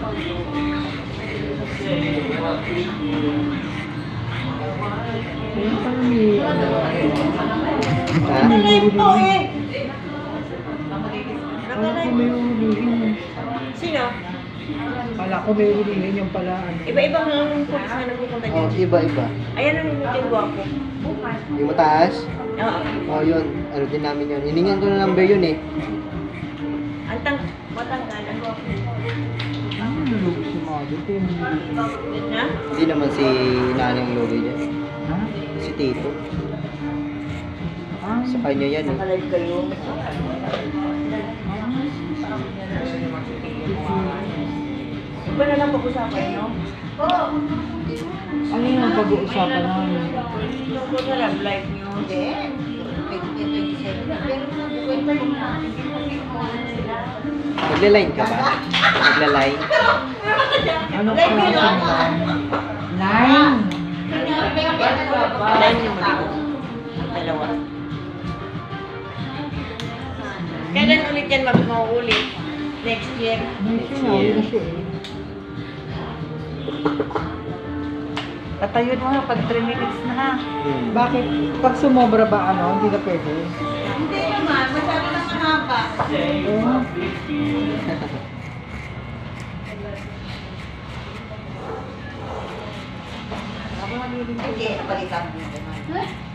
Po eh. Sino? Kala ko may hulihin yung pala. ano. Iba-ibang pulis na nagpupunta Oh, dyan. iba-iba. Ayan ang yung gwapo. Yung mataas? Oo. Oh, yun. Ano din namin yun. Hiningan ko na number yun eh. Ang tang matanggal. Ang. Nalulog si. Ito yung. Na? Hindi naman si nanay yung logo dyan. Ha? Si Tito. Ah, Sa kanya yan eh. Nakalive kayo. Iba na lang pag-usapan nyo? ano yung pag-uusapan namin? Tungkol sa love life nyo. Magla-line ka ba? Magla-line? Anong klase ng line? Mo dito. Dalawa. Kailan ulit yan mag mauulit? Next year. Next year, na. Patayun mo ha, pag 3 minutes na ha. Hmm. Bakit? Pag sumobra ba ano, hindi na pwede? Hindi naman. Masyado na mahaba. Eh,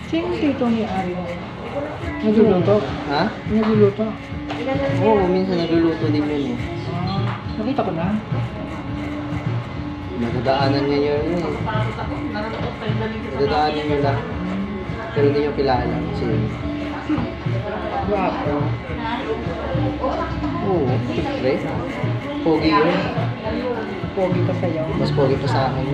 sino tito ni Ari? Nagluluto? Ha? Nagluluto? Oo, minsan nagluluto din yun eh. Ah, nakita ko na. Nadadaanan niya yun eh. Nadadaanan niyo lang. Pero hindi niyo kilala. Kasi, Guwapo. Oo, siyempre. Pogi yun. Pogi ka sa'yo. Mas pogi pa sa akin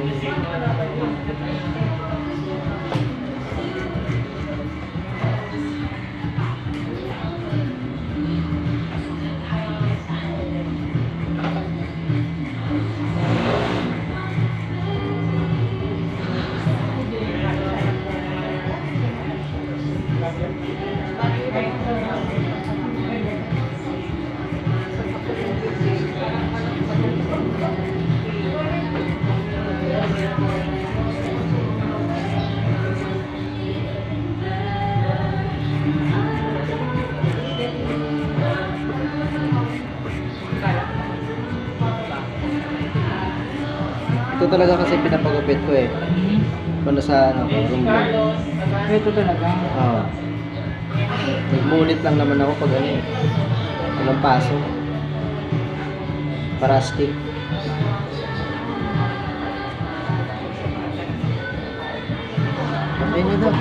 Ito talaga kasi pinapagupit ko eh. Kung nasa ano, room ko. Ito talaga. Oo. Nagmulit lang naman ako pag ano eh. Walang paso. Parastic. Okay na daw.